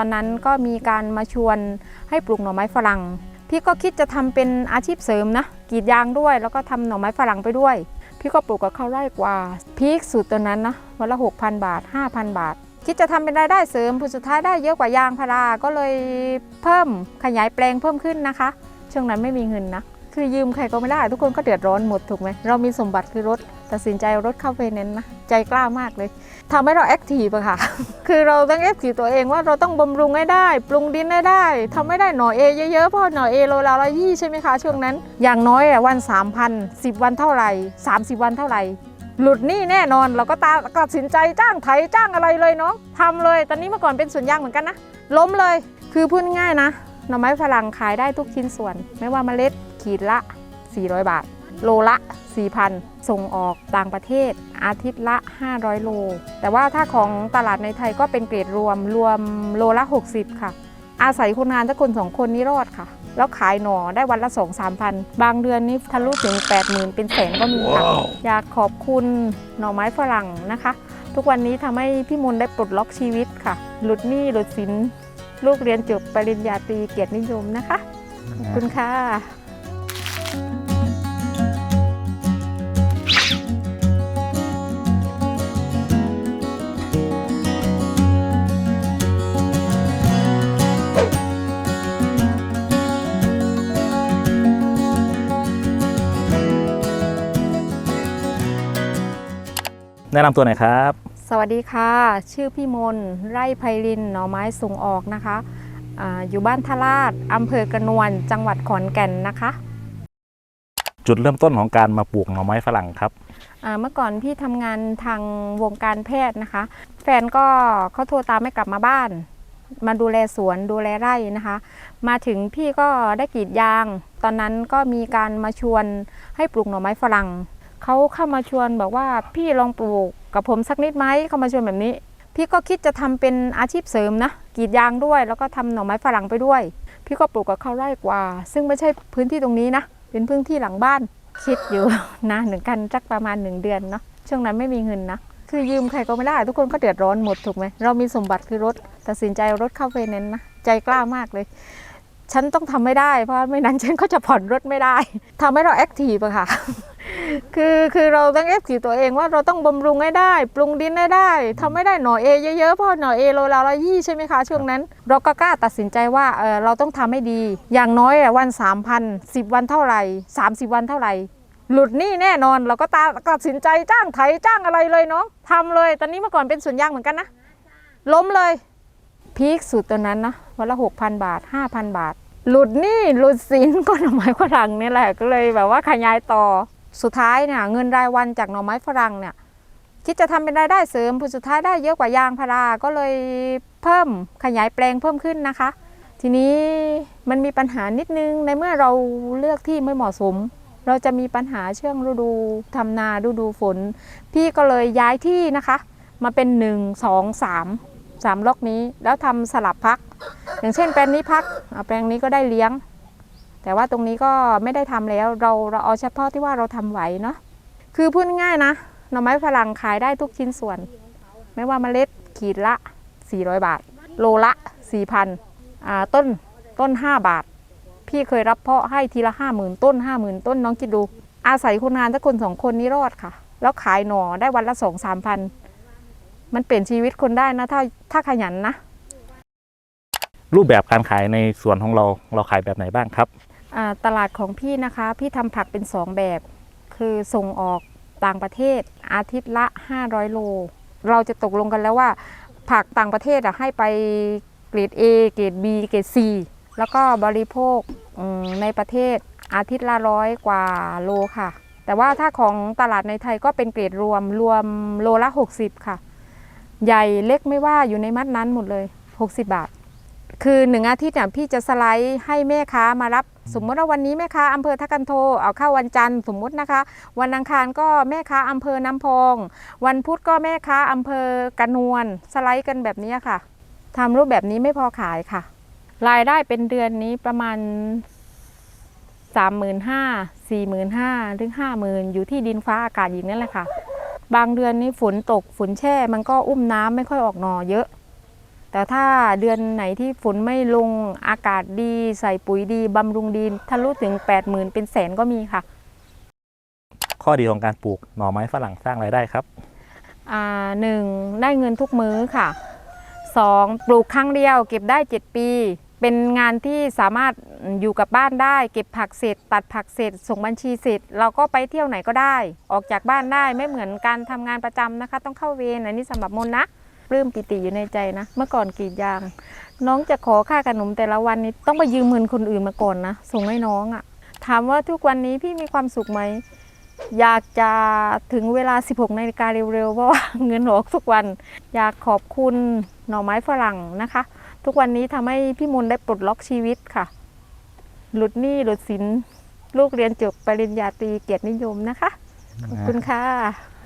อนนั้นก็มีการมาชวนให้ปลูกหน่อไม้ฝรั่ง พี่ก็คิดจะทำเป็นอาชีพเสริมนะกรีดยางด้วย แล้วก็ทำหน่อไม้ฝรั่งไปด้วย พี่ก็ปลูกกับข้าวไร่กว่า พีคสุดตอนนั้นนะวันละ 6,000 บาท 5,000 บาท คิดจะทำเป็นรายได้เสริมผลสุดท้ายได้เยอะกว่ายางพาราก็เลยเพิ่มขยายแปลงเพิ่มขึ้นนะคะ ช่วงนั้นไม่มีเงินนะคือยืมใครก็ไม่ได้ ทุกคนก็เดือดร้อนหมดถูกไหมเรามีสมบัติคือรถ ตัดสินใจเอารถเข้าไปเน้นนะ ใจกล้ามากเลยทำให้เราแอคทีฟอะค่ะ คือเราต้องแอคทีฟตัวเองว่าเราต้องบำรุงให้ได้ ปรุงดินให้ได้ทำให้ได้หน่อเอเยอะๆเพราะหน่อเอโลละละยี่ใช่ไหมคะ ช่วงนั้น อย่างน้อยอะวัน3,000 10วันเท่าไหร่30วันเท่าไหร่หลุดนี้แน่นอนเราก็ตาตัดสินใจจ้างไถจ้างอะไรเลยเนาะทำเลย ตอนนี้เมื่อก่อนเป็นสวนยางเหมือนกันนะ ล้มเลย คือพูดง่ายนะหน่อไม้ฝรั่งขายได้ทุกชิ้นส่วน ไม่ว่าเมล็ดขีดละ 400 บาท โลละ 4,000 ส่งออกต่างประเทศ อาทิตย์ละ 500 โล แต่ว่าถ้าของตลาดในไทยก็เป็นเกรดรวมรวมโลละ 60 ค่ะ อาศัยคนงานถ้าคนสองคนนี้รอดค่ะ แล้วขายหน่อได้วันละ2 3พันบางเดือนนี้ทะลุถึง 80,000 เป็นแสนก็มีค่ะ อยากขอบคุณหน่อไม้ฝรั่งนะคะ ทุกวันนี้ทำให้พี่มนต์ได้ปลดล็อกชีวิตค่ะ หลุดหนี้หลุดสินลูกเรียนจบปริญญาตรีเกียรตินิยมนะคะขอบคุณค่ะ แนะนำตัวหน่อยครับ สวัสดีค่ะ ชื่อพี่มนต์ไร่ไพรินหน่อไม้ส่งออกนะคะอาอยู่บ้านทาราชอำเภอกระนวนจังหวัดขอนแก่นนะคะจุดเริ่มต้นของการมาปลูกหน่อไม้ฝรั่งครับ อ่าเมื่อก่อนพี่ทำงานทางวงการแพทย์นะคะ แฟนก็เขาโทรตามไม่กลับมาบ้าน มาดูแลสวนดูแลไร่นะคะ มาถึงพี่ก็ได้กรีดยาง ตอนนั้นก็มีการมาชวนให้ปลูกหน่อไม้ฝรั่ง เขาเข้ามาชวนบอกว่าพี่ลองปลูกกับผมสักนิดไหมเขามาชวนแบบนี้ พี่ก็คิดจะทำเป็นอาชีพเสริมนะกรีดยางด้วย แล้วก็ทำหน่อไม้ฝรั่งไปด้วย พี่ก็ปลูกกับเขาไร่กว่า ซึ่งไม่ใช่พื้นที่ตรงนี้นะเป็นพื้นที่หลังบ้านคิดอยู่นานหมือนกันสักประมาณหนึ่งเดือนเนาะช่วงนั้นไม่มีเงินนะคือยืมใครก็ไม่ได้ ทุกคนก็เดือดร้อนหมดถูกไหมเรามีสมบัติคือรถตัดสินใจรถเข้าไปเน้นนะใจกล้ามากเลยฉันต้องทำไม่ได้เพราะไม่นั้นฉันก็จะผ่อนรถไม่ได้ทำให้เราแอคทีฟอะค่ะ คือคือเราต้องแอคทีฟตัวเองว่าเราต้องบำรุงให้ได้ ปรุงดินให้ได้ทำให้ได้หน่อเอเยอะๆเพราะหน่อเอโลละละยี่ใช่ไหมคะช่วงนั้น เราก็กล้าตัดสินใจว่าเออเราต้องทำให้ดี อย่างน้อยอะวัน3,000 10 วันเท่าไหร่ 30 วันเท่าไหร่ หลุดหนี้แน่นอนเราก็ตาตัดสินใจจ้างไถจ้างอะไรเลยเนาะทำเลย ตอนนี้เมื่อก่อนเป็นสวนยางเหมือนกันนะล้มเลยพีคสุดตอนนั้นนะวันละ6,000 บาท 5,000 บาท หลุดหนี้หลุดสินก็หน่อไม้ฝรั่งเนี่ยแหละก็เลยแบบว่าขยายต่อ สุดท้ายเนี่ยเงินรายวันจากหน่อไม้ฝรั่งเนี่ยคิดจะทำเป็นรายได้เสริมผลสุดท้ายได้เยอะกว่ายางพาราก็เลยเพิ่มขยายแปลงเพิ่มขึ้นนะคะ ทีนี้มันมีปัญหานิดนึงในเมื่อเราเลือกที่ไม่เหมาะสม เราจะมีปัญหาช่วงฤดูทำนาฤดูฝน พี่ก็เลยย้ายที่นะคะ มาเป็น 1 2 3 3ล็อกนี้แล้วทำสลับพัก อย่างเช่นแปลงนี้พักแปลงนี้ก็ได้เลี้ยง แต่ว่าตรงนี้ก็ไม่ได้ทำแล้วเราเราเอาเฉพาะที่ว่าเราทำไหวเนาะคือพูดง่ายนะหน่อไม้ฝรั่งขายได้ทุกชิ้นส่วน ไม่ว่าเมล็ดขีดละ 400 บาท โลละ4,000อ่าต้นต้น 5 บาท พี่เคยรับเพาะให้ทีละ50,000ต้น50,000ต้นน้องคิดดู อาศัยคนงานถ้าคนสองคนนี้รอดค่ะ แล้วขายหน่อได้วันละ2 3พันมันเปลี่ยนชีวิตคนได้นะ ถ้าถ้าขยันนะรูปแบบการขายในสวนของเราเราขายแบบไหนบ้างครับ ตลาดของพี่นะคะ พี่ทำผักเป็น 2 แบบ คือส่งออกต่างประเทศอาทิตย์ละ 500 โล เราจะตกลงกันแล้วว่า ผักต่างประเทศอะให้ไปเกรด A เกรด B เกรด C แล้วก็บริโภคในประเทศอาทิตย์ละร้อยกว่าโลค่ะ แต่ว่าถ้าของตลาดในไทยก็เป็นเกรดรวมรวมโลละ 60 ค่ะ ใหญ่เล็กไม่ว่าอยู่ในมัดนั้นหมดเลย 60 บาท คือหนึ่งอาทิตย์เนี่ยพี่จะสไลด์ให้แม่ค้ามารับ สมมติว่าวันนี้แม่ค้าอำเภอทักกันโทเอาเข้าวันจันทร์สมมุตินะคะ วันอังคารก็แม่ค้าอำเภอน้ำพอง วันพุธก็แม่ค้าอำเภอกระนวลสไลด์กันแบบนี้ค่ะทำรูปแบบนี้ไม่พอขายค่ะ รายได้เป็นเดือนนี้ประมาณ 3 5 0 0 0 4 5 0 0 0หรือ5 0,000 อยู่ที่ดินฟ้าอากาศอย่างนี้แหละค่ะ บางเดือนนี้ฝนตกฝนแช่มันก็อุ้มน้ำไม่ค่อยออกหนอเยอะ แต่ถ้าเดือนไหนที่ฝนไม่ลงอากาศดี ใส่ปุ๋ยดีบำรุงดีทะลุถึง 80,000 เป็นแสนก็มีค่ะ ข้อดีของการปลูกหน่อไม้ฝรั่งสร้างรายได้ครับอ่าหนึ่งได้เงินทุกมื้อค่ะสองปลูกครั้งเดียวเก็บได้ 7 ปี เป็นงานที่สามารถอยู่กับบ้านได้ เก็บผักเสร็จ ตัดผักเสร็จ ส่งบัญชีเสร็จ เราก็ไปเที่ยวไหนก็ได้ ออกจากบ้านได้ไม่เหมือนการทำงานประจำนะคะ ต้องเข้าเวรอันนี้สำหรับมนนะ ปลื้มปิติอยู่ในใจนะ เมื่อก่อนกรีดยาง น้องจะขอค่าขนมแต่ละวันนี้ต้องไปยืมเงินคนอื่นมาก่อนนะ ส่งให้น้องอะ่ะ ถามว่าทุกวันนี้พี่มีความสุขไหม อยากจะถึงเวลา 16นาฬิกาเร็วๆ เพราะว่าเงินออกทุกวัน อยากขอบคุณหน่อไม้ฝรั่งนะคะ ทุกวันนี้ทำให้พี่มนได้ปลดล็อกชีวิตค่ะ หลุดหนี้หลุดสินลูกเรียนจบปริญญาตรีเกียรตินิยมนะคะขอบคุณค่ะ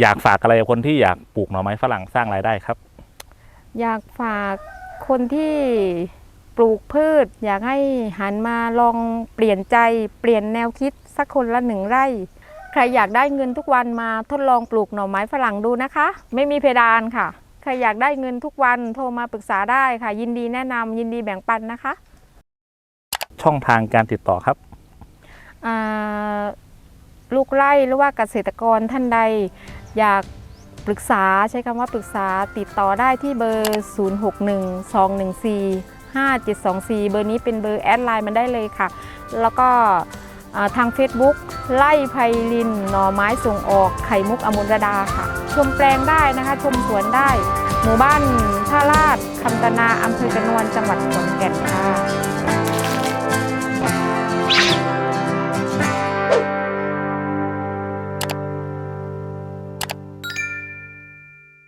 อยากฝากอะไรกับคนที่อยากปลูกหน่อไม้ฝรั่งสร้างรายได้ครับ อยากฝากคนที่ปลูกพืช อยากให้หันมาลองเปลี่ยนใจเปลี่ยนแนวคิดสักคนละหนึ่งไร่ ใครอยากได้เงินทุกวันมาทดลองปลูกหน่อไม้ฝรั่งดูนะคะ ไม่มีเพดานค่ะ ใครอยากได้เงินทุกวันโทรมาปรึกษาได้ค่ะ ยินดีแนะนำยินดีแบ่งปันนะคะ ช่องทางการติดต่อครับอ่าลูกไร่หรือว่าเกษตรกรท่านใด อยากปรึกษาใช้คำว่าปรึกษาติดต่อได้ที่เบอร์ 0612145724 เบอร์นี้เป็นเบอร์แอดไลน์มันได้เลยค่ะ แล้วก็ทาง Facebook ไล่ไพลิน หน่อไม้ส่งออกไข่มุกอมุรดาค่ะ ชมแปลงได้นะคะ ชมสวนได้ หมู่บ้านท่าลาดคำตนาอำเภอกระนวนจังหวัดขอนแก่นค่ะ